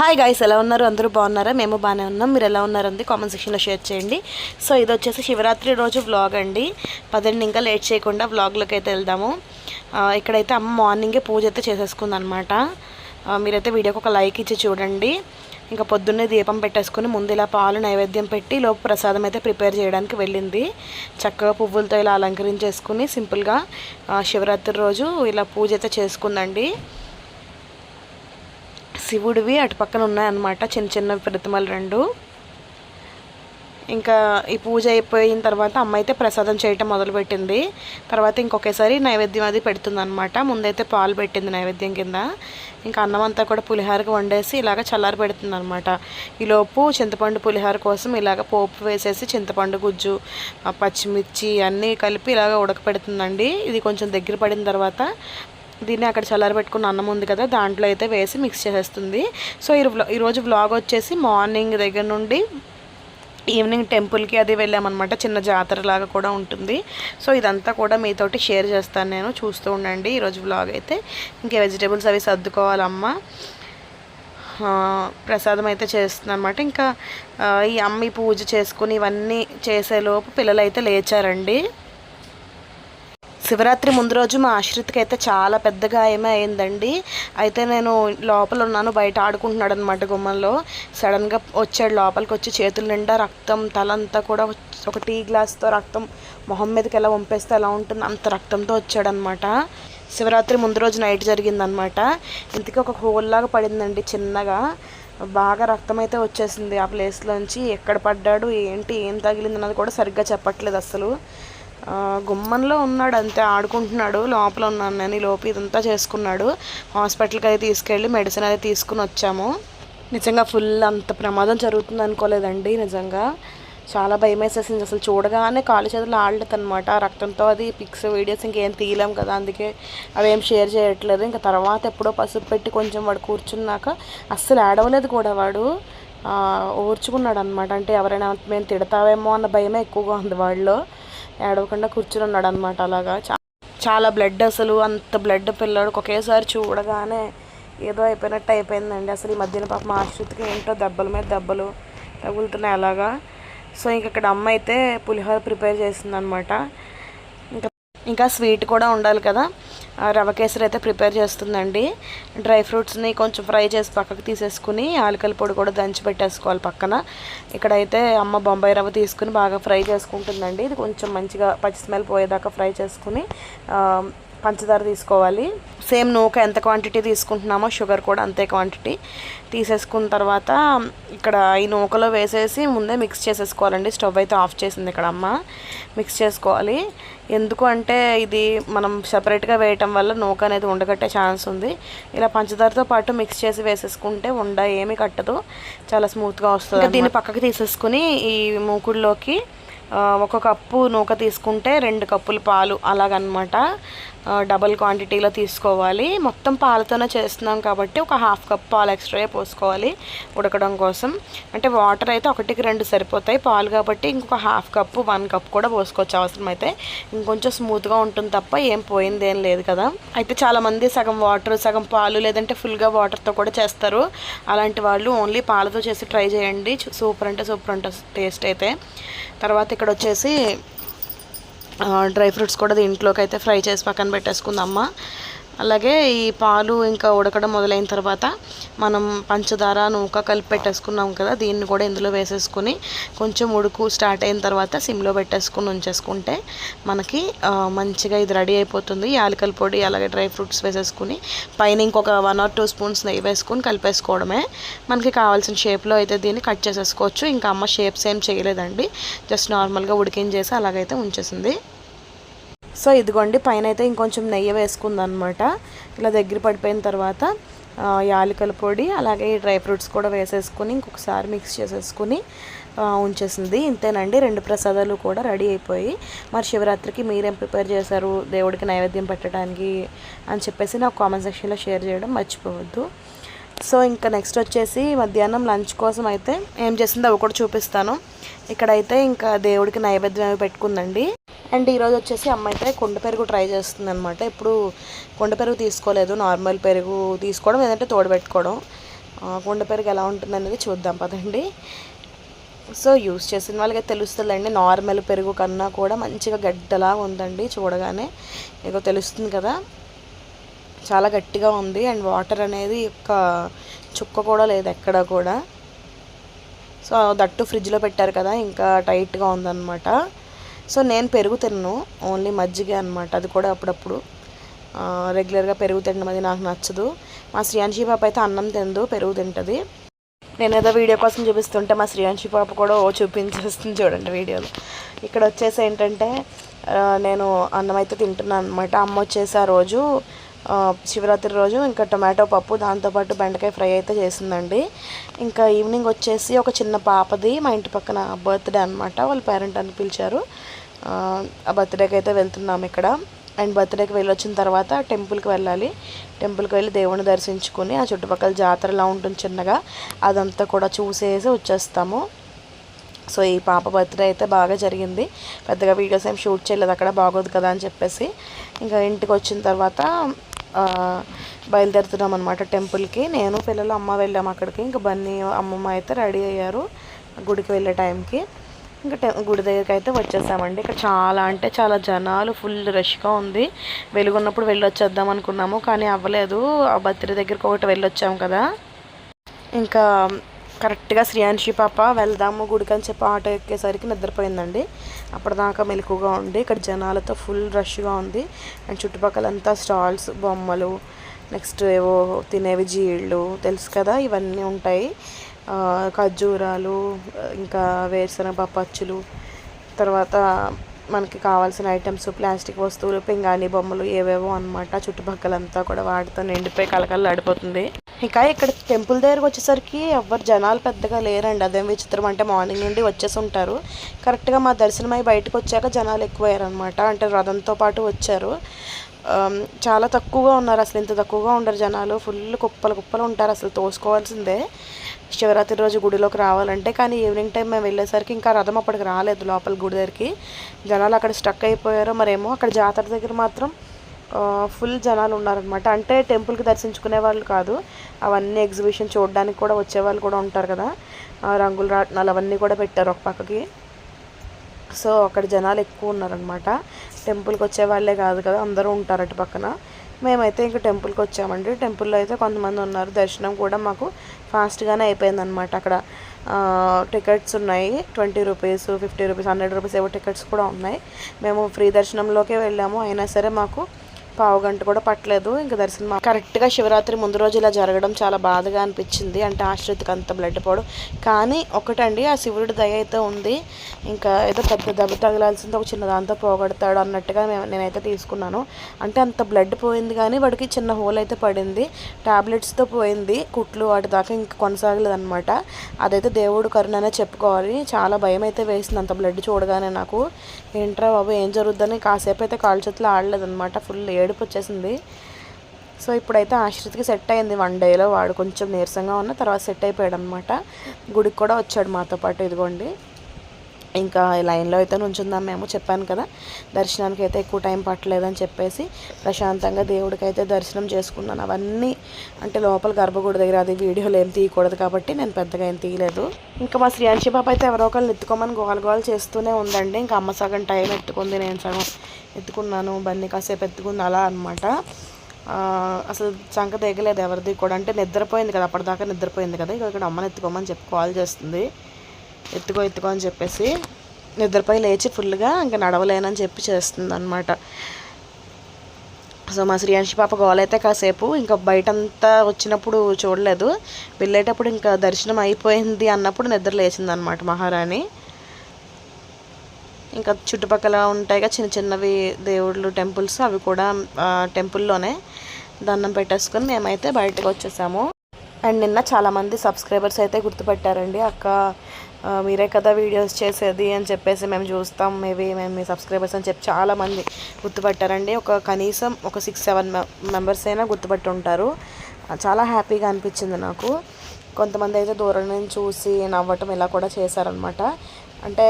Hi guys ఎలా ఉన్నారు? అందరూ బాగున్నారా? మేము బాగానే ఉన్నాం. మీరు ఎలా ఉన్నారండి కామెంట్ సెక్షన్లో షేర్ చేయండి. సో ఇది వచ్చేసి శివరాత్రి రోజు వ్లాగ్ అండి. పదండి ఇంకా లేట్ చేయకుండా వ్లాగ్లోకి అయితే వెళ్దాము. ఇక్కడైతే అమ్మ మార్నింగే పూజ అయితే చేసేసుకుంది అనమాట మీరైతే వీడియోకి ఒక లైక్ ఇచ్చి చూడండి. ఇంకా పొద్దున్నే దీపం పెట్టేసుకుని ముందు ఇలా పాలు నైవేద్యం పెట్టి లోపు ప్రసాదం అయితే ప్రిపేర్ చేయడానికి వెళ్ళింది. చక్కగా పువ్వులతో ఇలా అలంకరించేసుకుని సింపుల్గా శివరాత్రి రోజు ఇలా పూజ అయితే చేసుకుందండి. శివుడివి అటు పక్కన ఉన్నాయన్నమాట. చిన్న చిన్న ప్రతిమలు రెండు. ఇంకా ఈ పూజ అయిపోయిన తర్వాత అమ్మ అయితే ప్రసాదం చేయటం మొదలుపెట్టింది. తర్వాత ఇంకొకేసారి నైవేద్యం అది పెడుతుంది అనమాట ముందైతే పాలు పెట్టింది నైవేద్యం కింద. ఇంకా అన్నం అంతా కూడా పులిహారకు వండేసి ఇలాగ చల్లారి పెడుతుంది అనమాట ఈలోపు చింతపండు పులిహార కోసం ఇలాగ పోపు వేసేసి చింతపండు గుజ్జు ఆ పచ్చిమిర్చి అన్నీ కలిపి ఇలాగ ఉడకపెడుతుందండి. ఇది కొంచెం దగ్గర పడిన తర్వాత దీన్ని అక్కడ చల్లారి పెట్టుకున్న అన్నం ఉంది కదా దాంట్లో అయితే వేసి మిక్స్ చేసేస్తుంది. సో ఈ ఈరోజు వ్లాగ్ వచ్చేసి మార్నింగ్ దగ్గర నుండి ఈవినింగ్ టెంపుల్కి అది వెళ్ళామన్నమాట. చిన్న జాతర లాగా కూడా ఉంటుంది. సో ఇదంతా కూడా మీతోటి షేర్ చేస్తాను నేను. చూస్తూ ఉండండి ఈరోజు వ్లాగ్ అయితే. ఇంకా వెజిటేబుల్స్ అవి సర్దుకోవాలమ్మ. ప్రసాదం అయితే చేస్తుంది అనమాట ఇంకా ఈ అమ్మి పూజ చేసుకుని ఇవన్నీ చేసేలోపు పిల్లలు అయితే లేచారండి. శివరాత్రి ముందు రోజు మా ఆశ్రిత్కి అయితే చాలా పెద్ద గాయమే అయిందండి. అయితే నేను లోపల ఉన్నాను బయట ఆడుకుంటున్నాడు అనమాట గుమ్మంలో. సడన్గా వచ్చాడు లోపలికి వచ్చి చేతుల నిండా రక్తం తలంతా కూడా ఒక టీ గ్లాస్తో రక్తం మొహం మీదకి ఎలా వంపేస్తే ఎలా ఉంటుంది అంత రక్తంతో వచ్చాడనమాట శివరాత్రి ముందు రోజు నైట్ జరిగిందనమాట ఇంతకీ ఒక హోల్లాగా పడిందండి చిన్నగా. బాగా రక్తం అయితే వచ్చేసింది ఆ ప్లేస్లోంచి. ఎక్కడ పడ్డాడు ఏంటి ఏం తగిలింది అన్నది కూడా సరిగ్గా చెప్పట్లేదు అసలు గుమ్మంలో ఉన్నాడు అంతే ఆడుకుంటున్నాడు. లోపల ఉన్నాను నేను లోపు ఇదంతా చేసుకున్నాడు. హాస్పిటల్కి అయితే తీసుకెళ్ళి మెడిసిన్ అయితే తీసుకుని వచ్చాము. నిజంగా ఫుల్ అంత ప్రమాదం జరుగుతుంది అనుకోలేదండి నిజంగా. చాలా భయం వేసేసింది. అసలు చూడగానే కాలు చేతులు ఆడలేదు అనమాట రక్తంతో అది పిక్స్ వీడియోస్ ఇంకేం తీయలేం కదా అందుకే అవేం షేర్ చేయట్లేదు. ఇంకా తర్వాత ఎప్పుడో పసుపు పెట్టి కొంచెం వాడు కూర్చున్నాక అస్సలు ఆడవలేదు కూడా వాడు. ఓర్చుకున్నాడు అనమాట అంటే ఎవరైనా మేము తిడతావేమో అన్న భయమే ఎక్కువగా ఉంది వాళ్ళలో. ఏడవకుండా కూర్చుని ఉన్నాడు అనమాట అలాగా చాలా బ్లడ్ అసలు అంత బ్లడ్ పిల్లాడికి ఒకేసారి చూడగానే ఏదో అయిపోయినట్టు అయిపోయిందండి అసలు ఈ మధ్యన పాప మా ఆశ్రితికి ఏంటో దెబ్బల మీద దెబ్బలు తగులుతున్నాయి అలాగా. సో ఇంక ఇక్కడ అమ్మ అయితే పులిహోర ప్రిపేర్ చేసింది అనమాట ఇంకా స్వీట్ కూడా ఉండాలి కదా. రవ కేసరి అయితే ప్రిపేర్ చేస్తుందండి. డ్రై ఫ్రూట్స్ని కొంచెం ఫ్రై చేసి పక్కకు తీసేసుకుని ఆలకల పొడి కూడా దంచి పెట్టేసుకోవాలి పక్కన. ఇక్కడైతే అమ్మ బొంబాయి రవ్వ తీసుకుని బాగా ఫ్రై చేసుకుంటుందండి. ఇది కొంచెం మంచిగా పచ్చి స్మెల్ పోయేదాకా ఫ్రై చేసుకుని పంచదార తీసుకోవాలి. సేమ్ నూక ఎంత క్వాంటిటీ తీసుకుంటున్నామో షుగర్ కూడా అంతే క్వాంటిటీ తీసేసుకున్న తర్వాత ఇక్కడ ఈ నూకలో వేసేసి ముందే మిక్స్ చేసేసుకోవాలండి. స్టవ్ అయితే ఆఫ్ చేసింది ఇక్కడ అమ్మ. మిక్స్ చేసుకోవాలి. ఎందుకు అంటే ఇది మనం సపరేట్గా వేయటం వల్ల నూక అనేది ఉండగట్టే ఛాన్స్ ఉంది. ఇలా పంచదారతో పాటు మిక్స్ చేసి వేసేసుకుంటే ఉండ ఏమీ కట్టదు. చాలా స్మూత్గా వస్తుంది దీన్ని పక్కకి తీసేసుకుని ఈ మూకుడులోకి ఒక కప్పు నూక తీసుకుంటే రెండు కప్పులు పాలు అలాగనమాట. డబుల్ క్వాంటిటీలో తీసుకోవాలి. మొత్తం పాలతోనే చేస్తున్నాం కాబట్టి ఒక హాఫ్ కప్ పాలు ఎక్స్ట్రా పోసుకోవాలి ఉడకడం కోసం. అంటే వాటర్ అయితే ఒకటికి రెండు సరిపోతాయి. పాలు కాబట్టి ఇంకొక హాఫ్ కప్పు వన్ కప్ కూడా పోసుకోవచ్చు అవసరమైతే. ఇంకొంచెం స్మూత్గా ఉంటుంది తప్ప ఏం పోయింది ఏం లేదు కదా. అయితే చాలామంది సగం వాటర్ సగం పాలు లేదంటే ఫుల్గా వాటర్తో కూడా చేస్తారు. అలాంటి వాళ్ళు ఓన్లీ పాలతో చేసి ట్రై చేయండి. సూపర్ అంటే సూపర్ ఉంటుంది టేస్ట్ అయితే. తర్వాత ఇక్కడ వచ్చేసి డ్రై ఫ్రూట్స్ కూడా దీంట్లోకి అయితే ఫ్రై చేసి పక్కన పెట్టేసుకుందమ్మా. అలాగే ఈ పాలు ఇంకా ఉడకడం మొదలైన తర్వాత మనం పంచదార నూక కలిపి పెట్టేసుకున్నాం కదా దీన్ని కూడా ఇందులో వేసేసుకుని కొంచెం ఉడుకు స్టార్ట్ అయిన తర్వాత సిమ్లో పెట్టేసుకుని ఉంచేసుకుంటే మనకి మంచిగా ఇది రెడీ అయిపోతుంది. యాలకల పొడి అలాగే డ్రై ఫ్రూట్స్ వేసేసుకుని పైన ఇంకొక వన్ ఆర్ టూ స్పూన్స్ నెయ్యి వేసుకుని కలిపేసుకోవడమే. మనకి కావాల్సిన షేప్లో అయితే దీన్ని కట్ చేసేసుకోవచ్చు. ఇంకా అమ్మ షేప్స్ ఏం చేయలేదండి. జస్ట్ నార్మల్గా ఉడికించేసి అలాగైతే ఉంచేసింది. సో ఇదిగోండి పైన అయితే ఇంకొంచెం నెయ్యి వేసుకుందనమాట. ఇలా దగ్గర పడిపోయిన తర్వాత యాలకల యాలకుల పొడి అలాగే డ్రై ఫ్రూట్స్ కూడా వేసేసుకుని ఇంకొకసారి మిక్స్ చేసేసుకుని ఉంచేసింది. ఇంతేనండి రెండు ప్రసాదాలు కూడా రెడీ అయిపోయి. మరి శివరాత్రికి మీరేం ప్రిపేర్ చేశారు? దేవుడికి నైవేద్యం పెట్టడానికి అని చెప్పేసి నాకు కామెంట్ సెక్షన్లో షేర్ చేయడం మర్చిపోవద్దు. సో ఇంకా నెక్స్ట్ వచ్చేసి మధ్యాహ్నం లంచ్ కోసం అయితే ఏం చేసిందో అవి కూడా చూపిస్తాను. ఇక్కడైతే ఇంకా దేవుడికి నైవేద్యం అవి పెట్టుకుందండి. అండ్ ఈరోజు వచ్చేసి అమ్మ అయితే కుండ పెరుగు ట్రై చేస్తుంది అనమాట ఇప్పుడు కుండ పెరుగు తీసుకోలేదు. నార్మల్ పెరుగు తీసుకోవడం లేదంటే తోడు పెట్టుకోవడం. కుండ పెరుగు ఎలా ఉంటుంది అనేది చూద్దాం పదండి. సో యూస్ చేసిన వాళ్ళకి తెలుస్తుందండి. నార్మల్ పెరుగు కన్నా కూడా మంచిగా గడ్డలా ఉందండి చూడగానే. ఇక తెలుస్తుంది కదా. చాలా గట్టిగా ఉంది. అండ్ వాటర్ అనేది ఒక చుక్క కూడా లేదు ఎక్కడ కూడా. సో దట్టు ఫ్రిడ్జ్లో పెట్టారు కదా ఇంకా టైట్గా ఉందన్నమాట. సో నేను పెరుగు తిన్ను. ఓన్లీ మజ్జిగ అనమాట అది కూడా అప్పుడప్పుడు. రెగ్యులర్గా పెరుగు తినడం అది నాకు నచ్చదు. మా శ్రీయాంశి పాప అయితే అన్నం తిందు పెరుగు తింటుంది. నేను ఏదో వీడియో కోసం చూపిస్తుంటే మా శ్రీయాంశి పాప కూడా ఓ చూపించేస్తుంది చూడండి వీడియోలో. ఇక్కడ వచ్చేసి ఏంటంటే నేను అన్నం అయితే తింటున్నాను అనమాట అమ్మ వచ్చేసి ఆ రోజు శివరాత్రి రోజు ఇంకా టొమాటో పప్పు దాంతోపాటు బెండకాయ ఫ్రై అయితే చేసిందండి. ఇంకా ఈవినింగ్ వచ్చేసి ఒక చిన్న పాపది మా ఇంటి పక్కన బర్త్డే అనమాట వాళ్ళ పేరెంట్ అని పిలిచారు. ఆ, బర్త్డేకి అయితే వెళ్తున్నాం ఇక్కడ. అండ్ బర్త్డేకి వెళ్ళి వచ్చిన తర్వాత టెంపుల్కి వెళ్ళాలి. టెంపుల్కి వెళ్ళి దేవుని దర్శించుకొని ఆ చుట్టుపక్కల జాతరలా ఉంటుంది చిన్నగా అదంతా కూడా చూసేసి వచ్చేస్తాము. సో ఈ పాప బర్త్డే అయితే బాగా జరిగింది. పెద్దగా వీడియోస్ ఏం షూట్ చేయలేదు అక్కడ బాగోదు కదా అని చెప్పేసి. ఇంకా ఇంటికి వచ్చిన తర్వాత బయలుదేరుతున్నాం అనమాట టెంపుల్కి. నేను పిల్లలు అమ్మ వెళ్ళాము అక్కడికి. ఇంకా బన్నీ అమ్మమ్మ అయితే రెడీ అయ్యారు గుడికి వెళ్ళే టైంకి. ఇంకా టె గుడి దగ్గరికి అయితే వచ్చేసామండి. ఇక్కడ చాలా అంటే చాలా జనాలు ఫుల్ రష్గా ఉంది. వెలుగున్నప్పుడు వెళ్ళొచ్చేద్దాం అనుకున్నాము కానీ అవ్వలేదు. ఆ బత్తిరి దగ్గరికి ఒకటి వెళ్ళొచ్చాము కదా. ఇంకా కరెక్ట్గా శ్రీయాన్షి పాప వెళ్దాము గుడికి అని చెప్పి ఆటో ఎక్కేసరికి నిద్రపోయిందండి. అప్పటిదాకా మెలకుగా ఉండి ఇక్కడ జనాలతో ఫుల్ రష్గా ఉంది. అండ్ చుట్టుపక్కలంతా స్టాల్స్ బొమ్మలు నెక్స్ట్ ఏవో తినేవి జీళ్ళు తెలుసు కదా ఇవన్నీ ఉంటాయి. ఖర్జూరాలు ఇంకా వేరుశనగ పచ్చులు తర్వాత మనకి కావాల్సిన ఐటమ్స్ ప్లాస్టిక్ వస్తువులు పింగాణి బొమ్మలు ఏవేవో అనమాట చుట్టుపక్కలంతా కూడా వాటితో నిండిపోయి కలకలలాడిపోతుంది ఇంకా ఇక్కడ టెంపుల్ దగ్గరకు వచ్చేసరికి ఎవ్వరు జనాలు పెద్దగా లేరండి. అదేం విచిత్రం అంటే మార్నింగ్ నుండి వచ్చేసి ఉంటారు కరెక్ట్గా మా దర్శనం అయి బయటకు వచ్చాక జనాలు ఎక్కువయ్యారనమాట అంటే రథంతో పాటు వచ్చారు. చాలా తక్కువగా ఉన్నారు. అసలు ఇంత తక్కువగా ఉండరు జనాలు. ఫుల్ కుప్పలు కుప్పలు ఉంటారు. అసలు తోసుకోవాల్సిందే. శివరాత్రి రోజు గుడిలోకి రావాలంటే కానీ ఈవినింగ్ టైం మేము వెళ్ళేసరికి ఇంకా రథం అప్పటికి రాలేదు లోపల గుడి దగ్గరికి. జనాలు అక్కడ స్టక్ అయిపోయారో మరేమో అక్కడ జాతర దగ్గర మాత్రం ఫుల్ జనాలు ఉన్నారనమాట అంటే టెంపుల్కి దర్శించుకునే వాళ్ళు కాదు అవన్నీ ఎగ్జిబిషన్ చూడడానికి కూడా వచ్చేవాళ్ళు కూడా ఉంటారు కదా. రంగుల రాట్నాలు అవన్నీ కూడా పెట్టారు ఒక పక్కకి. సో అక్కడ జనాలు ఎక్కువ ఉన్నారనమాట టెంపుల్కి వచ్చే వాళ్ళే కాదు కదా అందరూ ఉంటారు అటు పక్కన. మేమైతే ఇంకా టెంపుల్కి వచ్చామండి. టెంపుల్లో అయితే కొంతమంది ఉన్నారు. దర్శనం కూడా మాకు ఫాస్ట్గానే అయిపోయిందనమాట అక్కడ టికెట్స్ ఉన్నాయి. Twenty rupees fifty rupees hundred rupees ఏవో టికెట్స్ కూడా ఉన్నాయి. మేము ఫ్రీ దర్శనంలోకే వెళ్ళాము. అయినా సరే మాకు పావు గంట కూడా పట్టలేదు. ఇంకా దర్శనం కరెక్ట్గా శివరాత్రి ముందు రోజు ఇలా జరగడం చాలా బాధగా అనిపించింది. అంటే ఆశ్రితకి అంత బ్లడ్ పోవడం. కానీ ఒకటండి ఆ శివుడి దయ అయితే ఉంది. ఇంకా ఏదో పెద్ద దెబ్బ తగలాల్సింది ఒక చిన్న దాంతో పోగొడతాడు అన్నట్టుగా మేము నేనైతే తీసుకున్నాను. అంటే అంత బ్లడ్ పోయింది కానీ వాడికి చిన్న హోల్ అయితే పడింది. టాబ్లెట్స్తో పోయింది. కుట్లు వాటి దాకా ఇంకా కొనసాగలేదు అనమాట అదైతే దేవుడు కరుణనే చెప్పుకోవాలి. చాలా భయం అయితే వేసింది అంత బ్లడ్ చూడగానే నాకు. ఏంట్రా బాబు ఏం జరుగుద్దని కాసేపు అయితే కాళ్ళు చేతులు ఆడలేదన్నమాట. ఫుల్ ఏడుపు వచ్చేసింది సో ఇప్పుడైతే ఆశ్రిత్కి సెట్ అయింది వన్ డేలో. వాడు కొంచెం నీరసంగా ఉన్న తర్వాత సెట్ అయిపోయాడు అనమాట గుడికి కూడా వచ్చాడు మాతో పాటు ఇదిగోండి. ఇంకా లైన్లో అయితే నుంచుందాం మేము. చెప్పాను కదా దర్శనానికి అయితే ఎక్కువ టైం పట్టలేదని చెప్పేసి ప్రశాంతంగా దేవుడికి అయితే దర్శనం చేసుకున్నాను. అవన్నీ అంటే లోపల గర్భగుడి దగ్గర అది వీడియోలు ఏం తీయకూడదు కాబట్టి నేను పెద్దగా ఏం తీయలేదు. ఇంకా మా శ్రీయాంశి బాబు అయితే ఎవరో ఒకళ్ళు ఎత్తుకోమని గోల గోల చేస్తూనే ఉందండి. ఇంకా అమ్మ సగం టైం ఎత్తుకుంది నేను సగం ఎత్తుకున్నాను. బన్నీ కాసేపు ఎత్తుకుంది అలా అనమాట అసలు చంక దిగలేదు ఎవరిది కూడా. అంటే నిద్రపోయింది కదా అప్పటిదాకా నిద్రపోయింది కదా. ఇక ఇక్కడ అమ్మని ఎత్తుకోమని చెప్పి కాల్ చేస్తుంది. ఎత్తుకో ఎత్తుకో అని చెప్పేసి నిద్రపై లేచి ఫుల్గా ఇంకా నడవలేనని చెప్పి చేస్తుంది అనమాట సో మా శ్రీయాంశి పాప గోలైతే కాసేపు ఇంకా బయటంతా వచ్చినప్పుడు చూడలేదు. వెళ్ళేటప్పుడు ఇంకా దర్శనం అయిపోయింది అన్నప్పుడు నిద్ర లేచింది అనమాట మహారాణి. ఇంకా చుట్టుపక్కల ఉంటాయిగా చిన్న చిన్నవి దేవుళ్ళు టెంపుల్స్ అవి కూడా టెంపుల్లోనే దండం పెట్టేసుకొని మేమైతే బయటకు వచ్చేసాము. అండ్ నిన్న చాలామంది సబ్స్క్రైబర్స్ అయితే గుర్తుపెట్టారండి అక్క మీరే కదా వీడియోస్ చేసేది అని చెప్పేసి మేము చూస్తాం. మేబీ మేము మీ సబ్స్క్రైబర్స్ అని చెప్పి చాలామంది గుర్తుపెట్టారండి. ఒక కనీసం ఒక సిక్స్ సెవెన్ మెంబర్స్ అయినా గుర్తుపెట్టి ఉంటారు చాలా హ్యాపీగా అనిపించింది నాకు. కొంతమంది అయితే దూరం నుంచి చూసి నవ్వటం ఇలా కూడా చేశారనమాట అంటే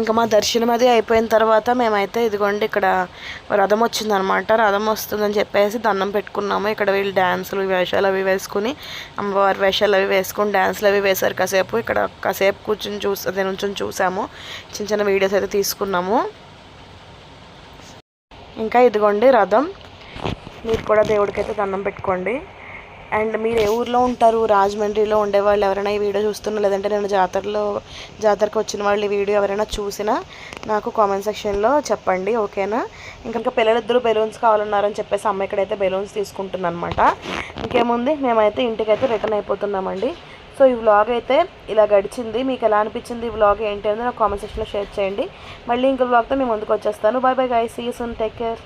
ఇంకా మా దర్శనం అది అయిపోయిన తర్వాత మేమైతే ఇదిగోండి ఇక్కడ రథం వచ్చిందనమాట. రథం వస్తుందని చెప్పేసి దండం పెట్టుకున్నాము. ఇక్కడ వీళ్ళు డ్యాన్సులు వేషాలు అవి వేసుకుని అమ్మవారి వేషాలు అవి వేసుకుని డ్యాన్సులు అవి వేశారు కాసేపు. ఇక్కడ కాసేపు కూర్చొని చూసి అదే నుంచొని చూసాము. చిన్న చిన్న వీడియోస్ అయితే తీసుకున్నాము. ఇంకా ఇదిగోండి రథం. మీరు కూడా దేవుడికైతే దండం పెట్టుకోండి. అండ్ మీరు ఏ ఊర్లో ఉంటారు? రాజమండ్రిలో ఉండేవాళ్ళు ఎవరైనా ఈ వీడియో చూస్తున్నా? లేదంటే నేను జాతరలో జాతరకు వచ్చిన వాళ్ళు ఈ వీడియో ఎవరైనా చూసినా నాకు కామెంట్ సెక్షన్లో చెప్పండి ఓకేనా? ఇంకా ఇంకా పిల్లలిద్దరూ బెలూన్స్ కావాలన్నారని చెప్పేసి అమ్మ ఇక్కడైతే బెలూన్స్ తీసుకుంటుందనమాట ఇంకేముంది? మేమైతే ఇంటికైతే రిటర్న్ అయిపోతున్నామండి. సో ఈ వ్లాగ్ అయితే ఇలా గడిచింది. మీకు ఎలా అనిపించింది ఈ వ్లాగ్? ఏంటి అనేది నాకు కామెంట్ సెక్షన్లో షేర్ చేయండి. మళ్ళీ ఇంకో వ్లాగ్తో మేము ముందుకు వచ్చేస్తాను. Bye bye guy see soon take care